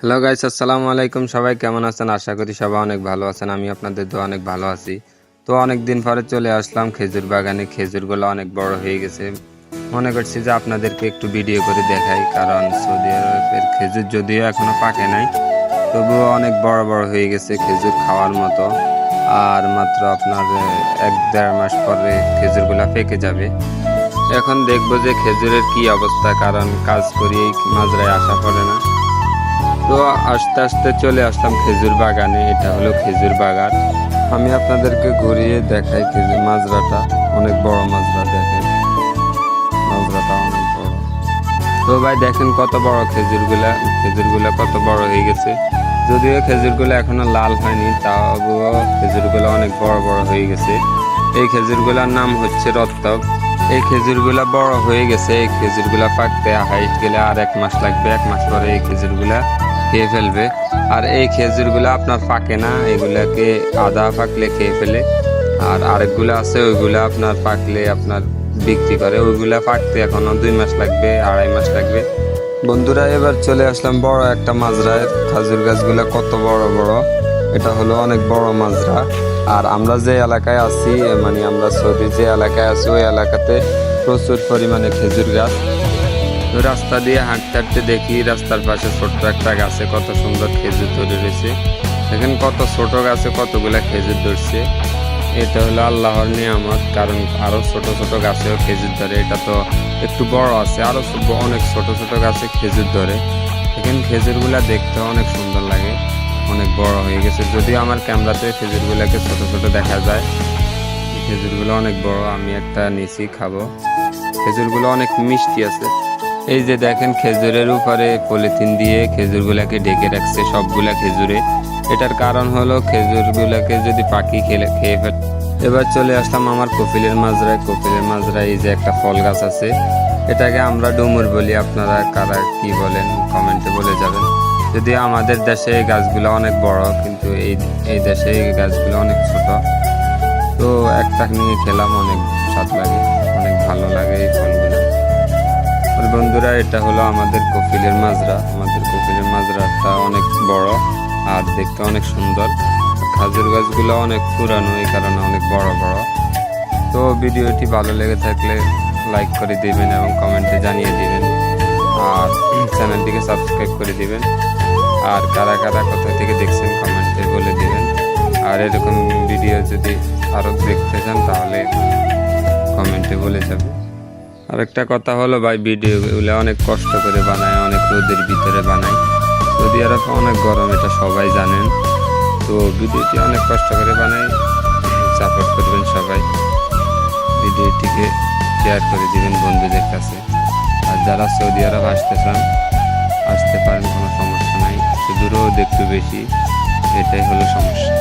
Hello guys আসসালামু আলাইকুম। সবাই কেমন আছেন? আশা করি সবাই অনেক ভালো আছেন। আমি আপনাদের তো অনেক ভালো আছি। তো অনেক দিন পরে চলে আসলাম খেজুর বাগানে। খেজুরগুলো অনেক বড় হয়ে গেছে। মনে করছি যে আপনাদেরকে একটু ভিডিও করে দেখাই, কারণ সৌদি আরবের খেজুর যদিও এখনও পাকে নাই, তবুও অনেক বড় বড় হয়ে গেছে খেজুর খাওয়ার মতো। আর মাত্র আপনার এক দেড় মাস পরে খেজুরগুলা পেকে যাবে। এখন দেখব যে খেজুরের কি অবস্থা, কারণ কাজ করি এই মাজরায় আসা পড়ে না। তো আস্তে আস্তে চলে আসলাম খেজুর বাগানে। এটা হলো খেজুর বাগান। আমি আপনাদেরকে ঘুরিয়ে দেখাই খেজুর মাজরাটা। অনেক বড় মাজরা, দেখেন। মাজরাটা অনেক বড়। তো ভাই, দেখেন কত বড় খেজুরগুলা। খেজুরগুলা কত বড় হয়ে গেছে। যদিও খেজুরগুলো এখনও লাল হয়নি, তাও খেজুরগুলো অনেক বড় বড় হয়ে গেছে। এই খেজুরগুলোর নাম হচ্ছে রত্তক। এই খেজুরগুলা বড় হয়ে গেছে, এই খেজুরগুলা পাকতে হাইট গেলে আর এক মাস লাগবে, এক মাস পরে এই খেজুরগুলা খেয়ে ফেলবে। আর এই খেজুরগুলা আপনার পাকে না, এগুলাকে আদা পাকলে খেয়ে ফেলে। আর আরেকগুলো আছে, ওইগুলা আপনার পাকলে আপনার বিক্রি করে। ওইগুলা পাকতে এখনও দুই মাস লাগবে, আড়াই মাস লাগবে। বন্ধুরা, এবার চলে আসলাম বড় একটা মাজরায়। খাজুর গাছগুলা কত বড় বড়। এটা হলো অনেক বড় মাজরা। আর আমরা যে এলাকায় আছি মানে আমরা সৌদি যে এলাকায় আছি, ওই এলাকাতে প্রচুর পরিমাণে খেজুর গাছ। রাস্তা দিয়ে হাঁটতে হাঁটতে দেখি রাস্তার পাশে ছোট্ট একটা গাছে কত সুন্দর খেজুর ধরে রয়েছে। দেখেন কত ছোট গাছে কতগুলা খেজুর ধরছে। এটা হলো আল্লাহর নিয়ামত, কারণ আরও ছোট ছোট গাছেও খেজুর ধরে। এটা তো একটু বড় আছে, আরও ছোট- অনেক ছোট ছোট গাছে খেজুর ধরে। এখানে খেজুরগুলা দেখতে অনেক সুন্দর লাগে। অনেক বড় হয়ে গেছে। যদিও আমার ক্যামেরাতে খেজুরগুলাকে ছোট ছোট দেখা যায়। খেজুরগুলো অনেক বড়, আমি একটা নিচি খাব। খেজুরগুলো অনেক মিষ্টি আছে। এই যে দেখেন, খেজুরের উপরে পলিথিন দিয়ে খেজুরগুলোকে ঢেকে রাখছে সবগুলা খেজুরে। এটার কারণ হলো খেজুরগুলাকে যদি পাখি খেলে খেয়ে ফেলে এবার চলে আসলাম আমার কপিলের মাজরায়। কপিলের মাজরায় এই যে একটা ফল গাছ আছে। এটাকে আমরা ডুমুর বলি। আপনারা কারা কি বলেন, কমেন্টে বলে যাবেন। যদি আমাদের দেশে এই গাছগুলো অনেক বড়, কিন্তু এই এই দেশে এই গাছগুলো অনেক ছোট। তো একটা নিয়ে খেলাম, অনেক স্বাদ লাগে, অনেক ভালো লাগে এই ফলগুলো। আর বন্ধুরা, এটা হলো আমাদের কপিলের মাজরা। আমাদের কপিলের মাজরাটা অনেক বড় আর দেখতে অনেক সুন্দর। খাজুর গাছগুলো অনেক পুরানো, এই কারণে অনেক বড় বড়। তো ভিডিওটি ভালো লেগে থাকলে লাইক করে দিবেন এবং কমেন্টে জানিয়ে দিবেন। আর চ্যানেলটিকে সাবস্ক্রাইব করে দিবেন। আর কারা কারা কোথা থেকে দেখছেন কমেন্টে বলে দিবেন। আর এরকম ভিডিও যদি আরও দেখতে চান, তাহলে কমেন্টে বলে যাবে আরেকটা কথা হলো ভাই ভিডিওগুলো অনেক কষ্ট করে বানায়, অনেক রোদের ভিতরে বানায়। সৌদি আরব অনেক গরম, এটা সবাই জানেন। তো ভিডিওটি অনেক কষ্ট করে বানাই সাপোর্ট করবেন সবাই। ভিডিওটিকে শেয়ার করে দিবেন বন্ধুদের কাছে। আর যারা সৌদি আরব আসতে চান, আসতে পারেন, কোনো সমস্যা নাই। শুধু রোদ একটু বেশি, এটাই হলো সমস্যা।